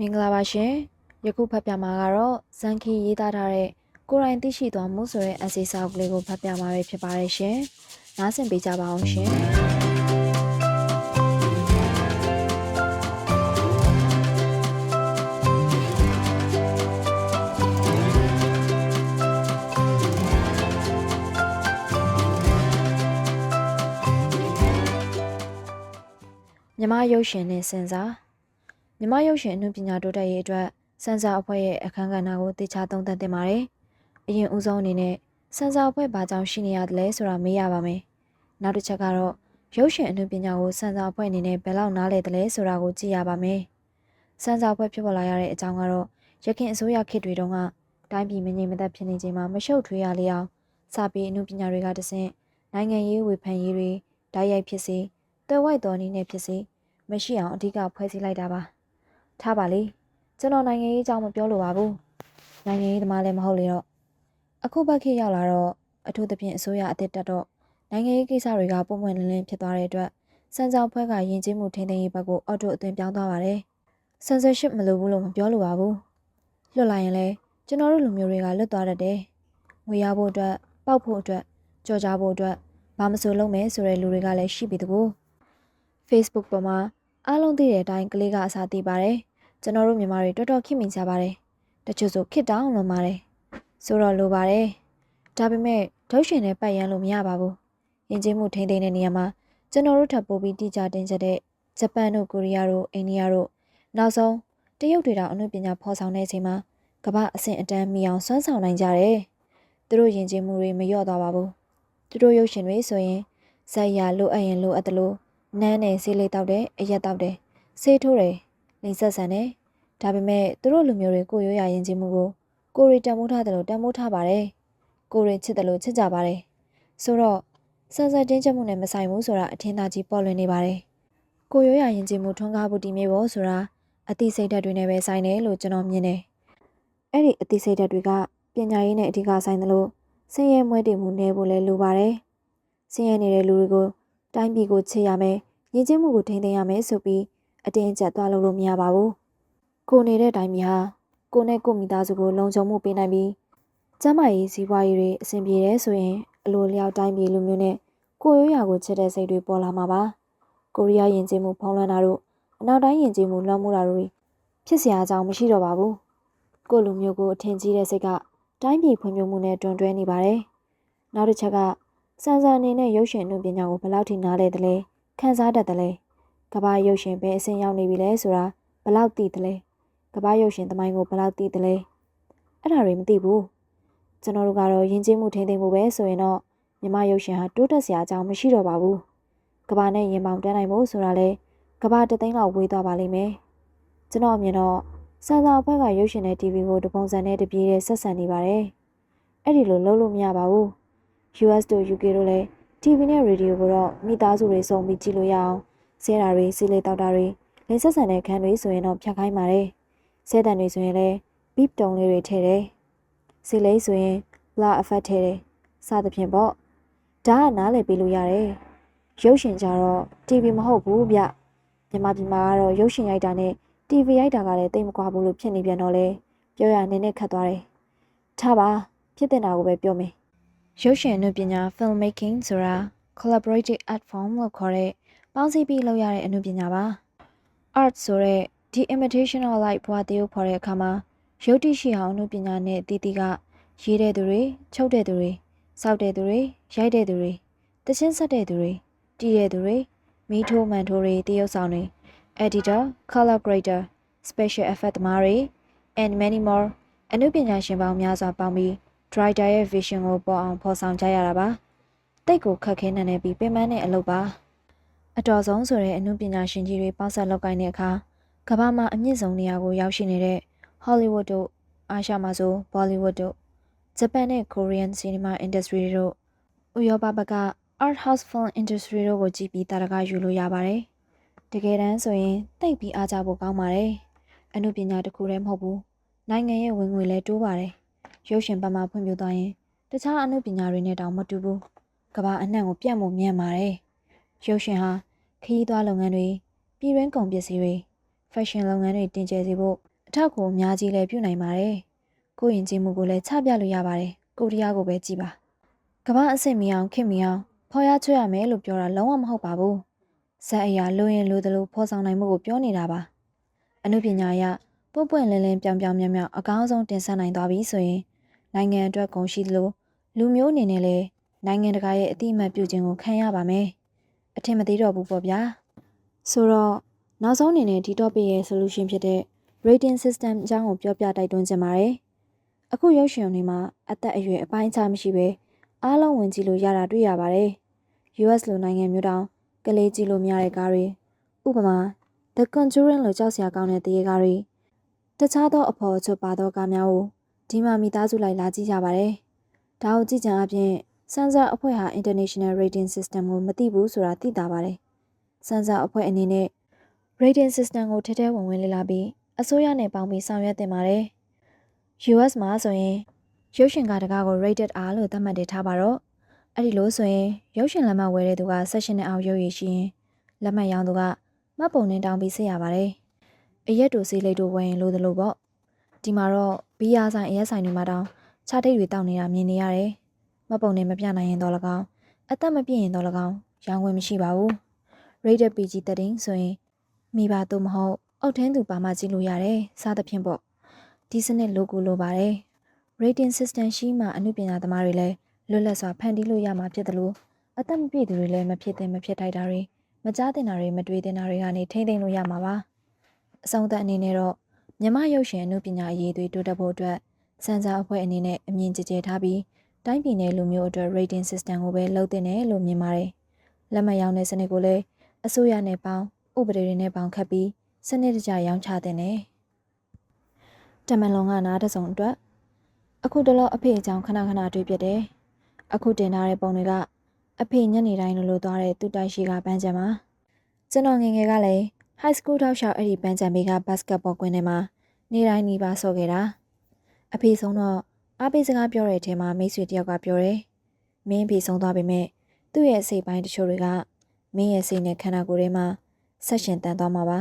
မင်္ဂလာပါရှင်ယခုဖတ်ပြမှာကတော့ဇန်ခီရေးသားထားတဲ့ကိုရိုင်းသိရှိသွားမှုဆိုတဲ့ essay စာအုပ်ကလေးကိုဖတ်ပြမှာပဲဖြစ်ပါတယ်ရှင်နားဆင်ပေးကြပါအောင်ရှင်မြမရုပ်ရှင်နဲ့စင်စား မြမရုပ်ရှင်အမှုပညာတိုးတက်ရေးအတွက်စင်စားအဖွဲ့ရဲ့အခမ်းကဏ္ဍကိုတေချာသုံးသပ်တင်ပါတယ်။အရင်ဦးဆုံးအနေနဲ့စင်စားအဖွဲ့ဘာကြောင့်ရှိနေရတယ်လဲဆိုတာမေးရပါမယ်။နောက်တစ်ချက်ကတော့ရုပ်ရှင်အမှုပညာကိုစင်စားအဖွဲ့အနေနဲ့ဘယ်လောက်နားလည်တယ်လဲဆိုတာကိုကြည့်ရပါမယ်။စင်စားအဖွဲ့ဖြစ်ပေါ်လာရတဲ့အကြောင်းကတော့ရခင်အစိုးရခေတ်တွေတုန်းကတိုင်းပြည်မငြိမ်မသက်ဖြစ်နေချိန်မှာမရှုပ်ထွေးရလေအောင်စာပေအမှုပညာတွေကတဆင့်နိုင်ငံရေးဝေဖန်ရေးတွေဓာတ်ရိုက်ဖြစ်စေတွဲဝိုက်တော်နည်းနဲ့ဖြစ်စေမရှိအောင်အဓိကဖွဲ့စည်းလိုက်တာပါ ထားပါလေကျွန်တော်နိုင်ငံရေးအကြောင်းမပြောလိုပါဘူးနိုင်ငံရေးသမားလည်းမဟုတ်လေတော့အခုဘက်ခေတ်ရောက်လာတော့အထူးသဖြင့်အစိုးရအသစ်တက်တော့နိုင်ငံရေးကိစ္စတွေကပုံမှန်လင်းလင်းဖြစ်သွားတဲ့အတွက်စံကြောင်ဖွဲ့ကယဉ်ကျေးမှုထိန်းသိမ်းရေးဘက်ကိုအော်တိုအသွင်ပြောင်းသွားပါတယ် censorship မလိုဘူးလို့မပြောလိုပါဘူးလွတ်လာရင်လည်းကျွန်တော်တို့လူမျိုးတွေကလွတ်သွားတတ်တယ်ငွေရဖို့အတွက်ပောက်ဖို့အတွက်ကြော်ကြဖို့အတွက်ဘာမဆိုလုပ်မယ်ဆိုတဲ့လူတွေကလည်းရှိပြီတကူ Facebook ပေါ်မှာ အားလုံးသိတဲ့အတိုင်းကလေးကအစားသိပါတယ်ကျွန်တော်တို့မြန်မာတွေတော်တော်ခင်မိကြပါတယ်တချို့ဆိုခစ်တောင်းလုံးပါတယ်ဆိုတော့လိုပါတယ်ဒါပေမဲ့ဒုတ်ရှင်နဲ့ပတ်ရန်လို့မရပါဘူးယဉ်ကျေးမှုထိန်းသိမ်းတဲ့နေရာမှာကျွန်တော်တို့ထပ်ပို့ပြီးတိကျတင်ချက်တဲ့ဂျပန်တို့ကိုရီးယားတို့အိန္ဒိယတို့နောက်ဆုံးတရုတ်တွေတောင်အမှုပညာဖော်ဆောင်တဲ့အချိန်မှာကမ္ဘာအဆင့်အတန်းမီအောင်စွမ်းဆောင်နိုင်ကြတယ်သူတို့ယဉ်ကျေးမှုတွေမလျော့သွားပါဘူးသူတို့ရုပ်ရှင်တွေဆိုရင်ဇက်ရလိုအပ်ရင်လိုအပ်တယ်လို့ နန်းနဲ့ဆေးလေးတောက်တယ်အရက်တောက်တယ်ဆေးထိုးတယ်လိန်ဆက်ဆန်တယ်ဒါပေမဲ့သူတို့လူမျိုးတွေကိုရိုးရာရင်ကျေးမှုကိုကိုရီတန်မိုးထားတယ်လို့တန်မိုးထားပါတယ်ကိုရီချစ်တယ်လို့ချစ်ကြပါတယ်ဆိုတော့စံစံတင်းချက်မှုနဲ့မဆိုင်ဘူးဆိုတာအထင်သာကြီးပေါ်လွင်နေပါတယ်ကိုရိုးရာရင်ကျေးမှုထွန်းကားဖို့တည်မြေဖို့ဆိုတာအသိစိတ်ဓာတ်တွေနဲ့ပဲဆိုင်တယ်လို့ကျွန်တော်မြင်တယ်အဲ့ဒီအသိစိတ်ဓာတ်တွေကပညာရေးနဲ့အဓိကဆိုင်တယ်လို့ဆင်းရဲမွဲတေမှုနေဖို့လဲလိုပါတယ်ဆင်းရဲနေတဲ့လူတွေကို တိုင်းပြည်ကိုချေရမယ်ရည်ကျင်းမှုကိုထိန်းသိမ်းရမယ်ဆိုပြီးအတင်းအကျပ်သွားလို့လို့မရပါဘူးကိုနေတဲ့တိုင်းပြည်ဟာကိုနဲ့ကိုမိသားစုကိုလုံခြုံမှုပေးနိုင်ပြီးကျန်းမာရေးစီးပွားရေးတွေအဆင်ပြေတယ်ဆိုရင်အလိုလျောက်တိုင်းပြည်လူမျိုးနဲ့ကိုရိုးရာကိုချစ်တဲ့စိတ်တွေပေါ်လာမှာပါကိုရီးယားယဉ်ကျေးမှုဖုံးလွှမ်းတာတို့အနောက်တိုင်းယဉ်ကျေးမှုလွှမ်းမိုးတာတို့ဖြစ်စရာအကြောင်းမရှိတော့ပါဘူးကိုလူမျိုးကိုအထင်ကြီးတဲ့စိတ်ကတိုင်းပြည်ဖွံ့ဖြိုးမှုနဲ့တွန်းတွဲနေပါတယ်နောက်တစ်ချက်က စံစံအနေနဲ့ရုပ်ရှင်နှုတ်ပညာကိုဘယ်လောက်ထိနားလဲသလဲခန်းစားတတ်တယ်လဲကဘာရုပ်ရှင်ပဲအဆင့်ရောက်နေပြီလဲဆိုတာဘယ်လောက်သိတယ်လဲကဘာရုပ်ရှင်သမိုင်းကိုဘယ်လောက်သိတယ်လဲအဲ့ဒါတွေမသိဘူးကျွန်တော်တို့ကတော့ယဉ်ကျေးမှုထိန်းသိမ်းမှုပဲဆိုရင်တော့မြမရုပ်ရှင်ဟာတိုးတက်စရာအကြောင်းမရှိတော့ပါဘူးကဘာနဲ့ရင်ပေါင်တန်းနိုင်ဖို့ဆိုတာလဲကဘာတသိန်းလောက်ဝေးသွားပါလိမ့်မယ်ကျွန်တော်အမြင်တော့စံစာဘက်ကရုပ်ရှင်နဲ့ TV ကိုတပုံစံနဲ့တပြေးတဲ့ဆက်ဆံနေပါတယ်အဲ့ဒီလိုလုပ်လို့မရပါဘူး US တို့ UK တို့လည်း TV နဲ့ Radio ကိုတော့မိသားစုတွေစုံပြီးကြည့်လို့ရအောင်ဆဲတာတွေစီလေးတောက်တာတွေလင်းဆက်ဆန်တဲ့ခန်းတွေဆိုရင်တော့ဖြတ်ခိုင်းပါတယ်ဆဲတန်တွေဆိုရင်လည်း beep တုံလေးတွေထည့်တယ်စီလေးဆိုရင် la effect ထည့်တယ်စသဖြင့်ပေါ့ဒါကနားလည်ပေးလို့ရတယ်ရုပ်ရှင်ကြတော့ TV မဟုတ်ဘူးဗျမြန်မာပြည်မှာကတော့ရုပ်ရှင်ရိုက်တာနဲ့ TV ရိုက်တာကလည်းတိတ်မကွာဘူးလို့ဖြစ်နေပြန်တော့လေပြောရနည်းနည်းခတ်သွားတယ်ထားပါဖြစ်တဲ့နာကိုပဲပြောမယ် ရုပ်ရှင်အနုပညာ filmmaking ဆိုတာ collaborative art form လို့ခေါ်တဲ့ပေါင်းစည်းပြီးလုပ်ရတဲ့အနုပညာပါ art ဆိုတဲ့ဒီ imitational light ဘဝတရုပ်ဖော်တဲ့အခါမှာရုပ်တိရှိအောင်အနုပညာနဲ့အတီးတီးကရေးတဲ့သူတွေချုပ်တဲ့သူတွေစောက်တဲ့သူတွေရိုက်တဲ့သူတွေတချင်းဆက်တဲ့သူတွေတီးတဲ့သူတွေမီးထိုးမှန်ထိုးတွေတရုပ်ဆောင်တွေ editor color grader special effect သမားတွေ and many more အနုပညာရှင်ပေါင်းများစွာပေါင်းပြီး writer ရဲ့ vision ကိုပေါ်အောင်ဖော်ဆောင်ကြရတာပါတိတ်ကိုခက်ခဲနေနေပြီးပင်ပန်းတဲ့အလုပ်ပါအတော်ဆုံးဆိုတဲ့အနုပညာရှင်ကြီးတွေပေါင်းဆက်လုပ်ကိုင်းတဲ့အခါကမ္ဘာမှာအမြင့်ဆုံးနေရာကိုရောက်ရှိနေတဲ့ Hollywood တို့အာရှမှာဆို Bollywood တို့ဂျပန်နဲ့ Korean cinema industry တို့ဥရောပဘက်က art house film industry တို့ကိုကြည့်ပြီးတာရကယူလို့ရပါတယ်တကယ်တမ်းဆိုရင်တိတ်ပြီးအားကြဖို့ကောင်းပါတယ်အနုပညာတစ်ခုတည်းမဟုတ်ဘူးနိုင်ငံရဲ့ဝင်ငွေလည်းတိုးပါတယ် ရုပ်ရှင်ဘက်မှာဖွံ့ဖြိုးသွားရင်တခြားအမှုပညာတွေနဲ့တောင်မတူဘူးကဘာအနှံ့ကိုပြန့်ဖို့မြန်ပါတယ်ရုပ်ရှင်ဟာခရီးသွားလုပ်ငန်းတွေပြည်တွင်းကုန်ပစ္စည်းတွေ fashion လုပ်ငန်းတွေတင်ကျယ်စေဖို့အထောက်အကူအများကြီးလည်းပြုနိုင်ပါတယ်။ကိုယ့်ရင်ကျင်းမှုကိုလည်းချပြလို့ရပါတယ်။ကိုတရားကိုပဲကြည်ပါ။ကမ္ဘာအဆင့်မီအောင်ခင်မီအောင်ဖော်ရချွတ်ရမယ်လို့ပြောတာလုံးဝမဟုတ်ပါဘူး။ဇက်အရာလိုရင်လိုသလိုဖော်ဆောင်နိုင်မှုကိုပြောနေတာပါ။အမှုပညာအရပွင့်ပွင့်လင်းလင်းပြောင်ပြောင်မြောက်မြောက်အကောင်းဆုံးတင်ဆက်နိုင်သွားပြီဆိုရင် နိုင်ငံအတွက်ဂုဏ်ရှိသလိုလူမျိုးအနေနဲ့လည်းနိုင်ငံတကာရဲ့အတိအမှတ်ပြုခြင်းကိုခံရပါမယ်။အထင်မသေးတော့ဘူးပေါ့ဗျာ။ဆိုတော့နောက်ဆုံးအနေနဲ့ဒီ topic ရဲ့ solution ဖြစ်တဲ့ rating system အကြောင်းကိုပြောပြတိုက်တွန်းချင်ပါတယ်။အခုရုပ်ရှင်တွေမှာအသက်အရွယ်အပိုင်းအခြားမရှိဘဲအားလုံးဝင်ကြည့်လို့ရတာတွေ့ရပါတယ်။ US လိုနိုင်ငံမျိုးတောင်ကလေးကြည့်လို့မရတဲ့ကားတွေဥပမာ The Conjuring လိုကြောက်စရာကောင်းတဲ့တရေကားတွေတခြားသောအဖော်အချွတ်ပါသောကားများကို ဒီမှာမိသားစုလိုက်လာကြည့်ကြပါတယ်။ဒါကိုကြည့်ကြအပြင်စန်ဆာအဖွဲ့ဟာ International Rating System ကိုမသိဘူးဆိုတာသိတာပါတယ်။စန်ဆာအဖွဲ့အနေနဲ့ rating system ကိုထဲထဲဝင်ဝင်လေ့လာပြီးအစိုးရနဲ့ပေါင်းပြီးဆောင်ရွက်တင်ပါတယ်။ US မှာဆိုရင်ရုပ်ရှင်ကားတကားကို rated R လို့သတ်မှတ်ထားပါတော့အဲ့ဒီလိုဆိုရင်ရုပ်ရှင်လက်မှတ်ဝယ်တဲ့သူက session နဲ့အောက်ရုပ်ရည်ရှိရင်လက်မှတ်ရောင်းသူကမှတ်ပုံနဲ့တောင်းပြီးဆက်ရပါတယ်။အရက်တို့စေးလိတ်တို့ဝယ်ရင်လို့သလိုပေါ့။ဒီမှာတော့ ဘီယာဆိုင်အရက်ဆိုင်တွေမှာတောင်ခြားတိတ်တွေတောက်နေတာမြင်နေရတယ်။မှတ်ပုံနဲ့မပြနိုင်ရင်တော့၎င်းအသက်မပြည့်ရင်တော့၎င်းရောင်းဝင်မရှိပါဘူး။ rated PG 13ဆိုရင်မိဘတို့မဟုတ်အောက်ထင်းသူပါမှကြည့်လို့ရတယ်စားသဖြင့်ပေါ့ဒီစနစ်လိုကူလိုပါတယ် rating system ရှိမှအမှုပညာသမားတွေလည်းလွတ်လပ်စွာဖန်တီးလို့ရမှာဖြစ်တယ်လို့အသက်မပြည့်သူတွေလည်းမဖြစ်သင့်မဖြစ်ထိုက်တာတွေမကြားတင်တာတွေမတွေးတင်တာတွေကနေထိမ့်သိမ့်လို့ရမှာပါအဆုံးသတ်အနေနဲ့တော့ မြမရုပ်ရှင်အမှုပညာအရေးတွေတိုးတက်ဖို့အတွက်စံစာအဖွဲ့အနေနဲ့အမြင်ကြည်ကြဲထားပြီးတိုင်းပြည်နယ်လူမျိုးအတွက် rating system ကိုပဲလုပ်တင်တယ်လို့မြင်ပါတယ်လက်မှတ်ရောင်းတဲ့စနစ်ကိုလည်းအစိုးရနဲ့ပေါင်းဥပဒေတွေနဲ့ပေါင်းခတ်ပြီးစနစ်တကျရောင်းချတဲ့နယ်တမန်လုံးကနားတစုံအတွက်အခုတလောအဖေအကြောင်းခဏခဏတွေ့ပြတယ်အခုတင်ထားတဲ့ပုံတွေကအဖေညနေတိုင်းလိုလိုသွားတဲ့သူတိုက်ရှိကပန်းချံမှာကျွန်တော်ငငယ်ကလည်း high school ထောက်လျှောက်အဲ့ဒီပန်းချံဘေးက basketball ကွင်းထဲမှာ နေတိုင်းနေပါဆော့ခဲ့တာအဖေဆုံးတော့အားပေးစကားပြောတဲ့အထဲမှာမိတ်ဆွေတယောက်ကပြောတယ်မင်းဖေဆုံးသွားပေမဲ့သူ့ရဲ့စိတ်ပိုင်းတချို့တွေကမင်းရဲ့စိတ်နဲ့ခန္ဓာကိုယ်ထဲမှာဆက်ရှင်တန်သွားမှာပါ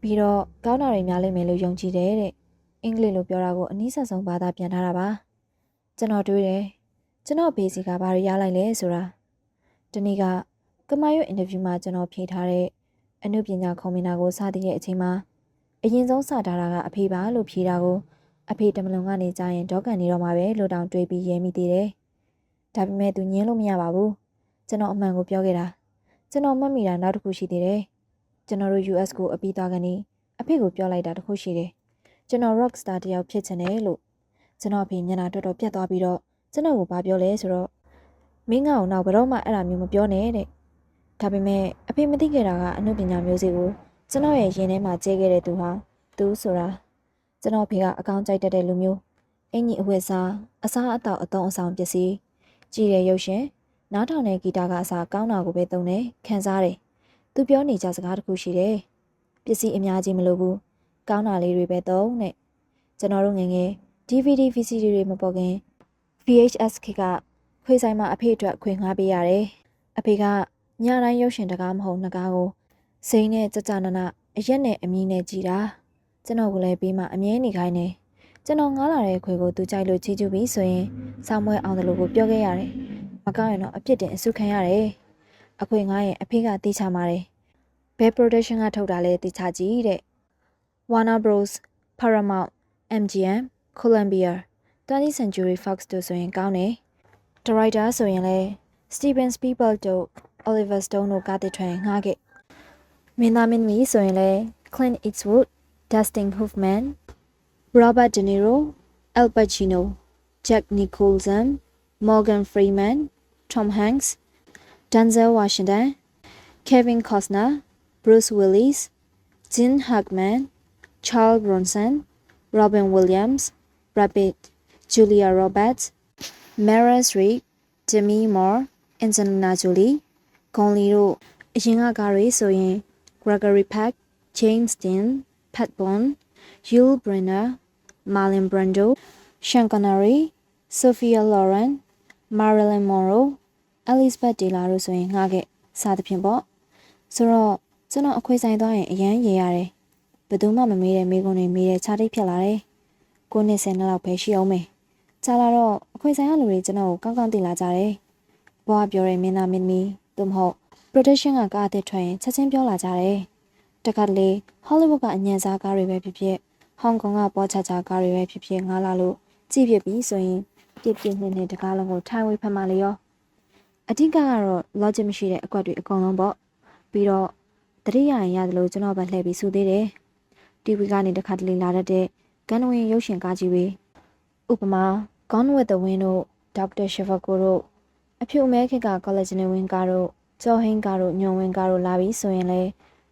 ပြီးတော့ကောင်းတာတွေများလိမ့်မယ်လို့ယုံကြည်တယ်တဲ့အင်္ဂလိပ်လိုပြောတာကိုအနည်းဆက်ဆုံးဘာသာပြန်ထားတာပါကျွန်တော်တွေးတယ်ကျွန်တော်ဘေးစီကဘာတွေရလိုက်လဲဆိုတာဒီနေ့ကကမာရွတ်အင်တာဗျူးမှာကျွန်တော်ဖြေထားတဲ့အနုပညာခေါ်မင်တာကိုစသည့်ရဲ့အချိန်မှာ အရင်ဆုံးစတာတာကအဖေပါလို့ဖြေတာကိုအဖေတမလုံကနေကြားရင်ဒေါကန်နေတော့မှာပဲလို့တောင်တွေးပြီးရဲမိသေးတယ်ဒါပေမဲ့သူညင်းလို့မရပါဘူးကျွန်တော်အမှန်ကိုပြောခဲ့တာကျွန်တော်မှတ်မိတာနောက်တစ်ခုရှိသေးတယ်ကျွန်တော်တို့ US ကိုအပြီးသွားကနေအဖေကိုပြောလိုက်တာတခုရှိတယ်ကျွန်တော် rock star တယောက်ဖြစ်ချင်တယ်လို့ကျွန်တော်အဖေမျက်နှာတော်တော်ပြတ်သွားပြီးတော့ကျွန်တော်ကိုဘာပြောလဲဆိုတော့မင်းငါ့ကိုနောက်ဘယ်တော့မှအဲ့ဒါမျိုးမပြောနဲ့တဲ့ဒါပေမဲ့အဖေမသိခဲ့တာကအမှုပညာမျိုးစေ့ကို ကျွန်တော်ရဲ့ရင်ထဲမှာကျဲခဲ့တဲ့သူဟာသူဆိုတာကျွန်တော်ဖေကအကောင်းကြိုက်တတ်တဲ့လူမျိုးအင်ကြီးအဝတ်စားအစားအသောက်အသုံးအဆောင်ပစ္စည်းကြည်တဲ့ရုပ်ရှင်နားထောင်တဲ့ဂီတကအစားကောင်းတာကိုပဲသုံးတယ်ခံစားတယ်သူပြောနေကြစကားတခုရှိတယ်ပစ္စည်းအများကြီးမလိုဘူးကောင်းတာလေးတွေပဲသုံးတဲ့ကျွန်တော်တို့ငယ်ငယ် DVD VCD တွေမပေါ်ခင် VHS ခေတ်ကခွေဆိုင်မှာအဖေအတွက်ခွေငှားပေးရတယ်အဖေကညတိုင်းရုပ်ရှင်တကားမဟုတ်နှစ်ကားကို စိန်နဲ့ကြကြနနအရက်နဲ့အမီးနဲ့ကြည်တာကျွန်တော်ကလည်းပြီးမှအမြဲနေခိုင်းနေကျွန်တော်ငားလာတဲ့ခွေကိုသူကြိုက်လို့ချီးကျူးပြီးဆိုရင်ဆောင်းမွဲအောင်တယ်လို့ကိုပြောခဲ့ရတယ်မကောင်းရင်တော့အပြစ်တင်အဆုခံရတယ်အခွေငားရင်အဖေကတေးချမှာတယ်ဘယ် production ကထုတ်တာလဲတေးချကြည့်တဲ့ Warner Bros Paramount MGM Columbia 20th Century Fox တို့ဆိုရင်ကောင်းတယ်ဒါရိုက်တာဆိုရင်လည်း Steven Spielberg တို့ Oliver Stone တို့ကားတစ်ထွင်ငှားခဲ့ မင်းသားမင်းသမီးဆိုရင်လည်း Clint Eastwood Dustin Hoffman Robert De Niro Al Pacino Jack Nicholson Morgan Freeman Tom Hanks Denzel Washington Kevin Costner Bruce Willis Gene Hackman Charles Bronson Robin Williams Brad Pitt Julia Roberts Meryl Streep Demi Moore Angelina Jolie ဂွန်လီတို့အရင်ကကားတွေဆိုရင် Gregory Peck James Dean Pat Bond Yul Brynner Marlon Brando Sean Connery Sophia Loren Marilyn Monroe Elizabeth Taylor တို့ဆိုရင်ငှားခဲ့စသဖြင့်ပေါ့ဆိုတော့ကျွန်တော်အခွေဆိုင်သွားရင်အရန်ရေရတယ်ဘယ်သူမှမမေးတဲ့မိကုန်းတွေမေးတဲ့ခြားတိတ်ဖြစ်လာတယ်။ကိုနှစ်ဆယ်နှစ်လောက်ပဲရှိအောင်မယ်။ခြားလာတော့အခွင့်ဆိုင်ရလူတွေကျွန်တော်ကိုကောင်းကောင်းသိလာကြတယ်။ဘွားပြောတဲ့မင်းသားမင်းသမီးသို့မဟုတ် protection ကကားအသစ်ထွက်ရင်ချက်ချင်းပြောလာကြတယ်။တခါတလေ Hollywood ကအညံစားကားတွေပဲဖြစ်ဖြစ်ဟောင်ကောင်ကပေါ်ချချကားတွေပဲဖြစ်ဖြစ်ငားလာလို့ကြည့်ဖြစ်ပြီးဆိုရင်ပြစ်ပြစ်နှစ်နှစ်တကားလုံးကိုထိုင်ဝေးဖက်မှလေရောအဓိကကတော့ logic မရှိတဲ့အကွက်တွေအကုန်လုံးပေါ့ပြီးတော့တတိယရင်ရတယ်လို့ကျွန်တော်ပဲလှည့်ပြီးဆိုသေးတယ် TV ကနေတခါတလေလာတတ်တဲ့ဂန်ဝင်ရုပ်ရှင်ကားကြီးတွေဥပမာ Gone with the Wind တို့ Dr. Shivago တို့အဖြူအမဲခက်က College နဲ့ဝင်ကားတို့ ကျော်ဟင်းကားတို့ညွန်ဝင်ကားတို့လာပြီးဆိုရင်လေ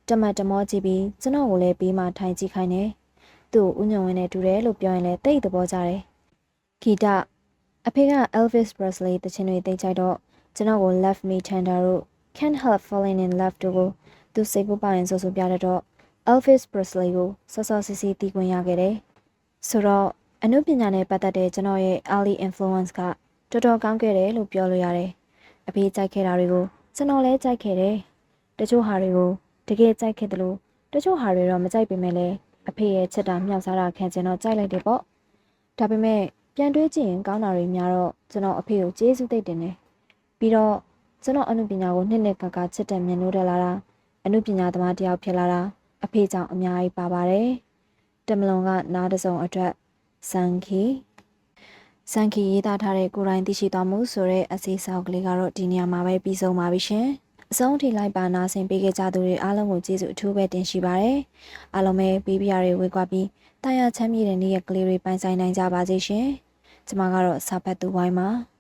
တမတ်တမောကြည့်ပြီးကျွန်တော်ကိုလည်းပြီးမှထိုင်ကြည့်ခိုင်းတယ်သူ့ဦးညွန်ဝင်နဲ့တူတယ်လို့ပြောရင်လည်းတိတ်သဘောကျတယ်ဂီတအဖေက Elvis Presley တခြင်းတွေတိတ်ကြိုက်တော့ကျွန်တော်ကို Love Me Tender တို့ Can't Help Falling in Love တို့ကိုသူစိတ်ပူပါရင်ဆိုဆိုပြတတ်တော့ Elvis Presley ကိုစောစောစီစီတီးခွင့်ရခဲ့တယ်။ဆိုတော့အနုပညာနဲ့ပတ်သက်တဲ့ကျွန်တော်ရဲ့ early influence ကတော်တော်ကောင်းခဲ့တယ်လို့ပြောလို့ရတယ်။အဖေကြိုက်ခဲ့တာတွေကို ကျွန်တော်လည်းကြိုက်ခဲ့တယ်။တချို့ဟာတွေကိုတကယ်ကြိုက်ခဲ့တယ်လို့တချို့ဟာတွေတော့မကြိုက်ပေမဲ့လည်းအဖေရဲ့ချက်တာမြောက်စားတာခံချင်တော့ကြိုက်လိုက်တယ်ပေါ့။ဒါပေမဲ့ပြန်တွေးကြည့်ရင်ကောင်းတာတွေများတော့ကျွန်တော်အဖေကိုကျေးဇူးသိတင်တယ်။ပြီးတော့ကျွန်တော်အနုပညာကိုနှစ်နှစ်ကကချစ်တဲ့မြင်လို့တက်လာတာအနုပညာသမားတစ်ယောက်ဖြစ်လာတာအဖေကြောင့်အများကြီးပါပါတယ်။တမလွန်ကနားတစုံအတွက်စန်ခီ စန်ခီရေးသားထားတဲ့ကိုယ်တိုင်သိရှိသွားမှုဆိုတဲ့အစီအဆောင်ကလေးကတော့ဒီနေရာမှာပဲပြီးဆုံးပါပြီရှင်။အဆုံးထိလိုက်ပါနာဆင်ပေးခဲ့ကြသူတွေအားလုံးကိုကျေးဇူးအထူးပဲတင်ရှိပါရယ်။အားလုံးပဲပေးပြရတွေဝေကွာပြီးတာယာချမ်းမြေတဲ့နေ့ရက်ကလေးတွေပိုင်ဆိုင်နိုင်ကြပါစေရှင်။ကျွန်မကတော့စာဖတ်သူဝိုင်းပါ။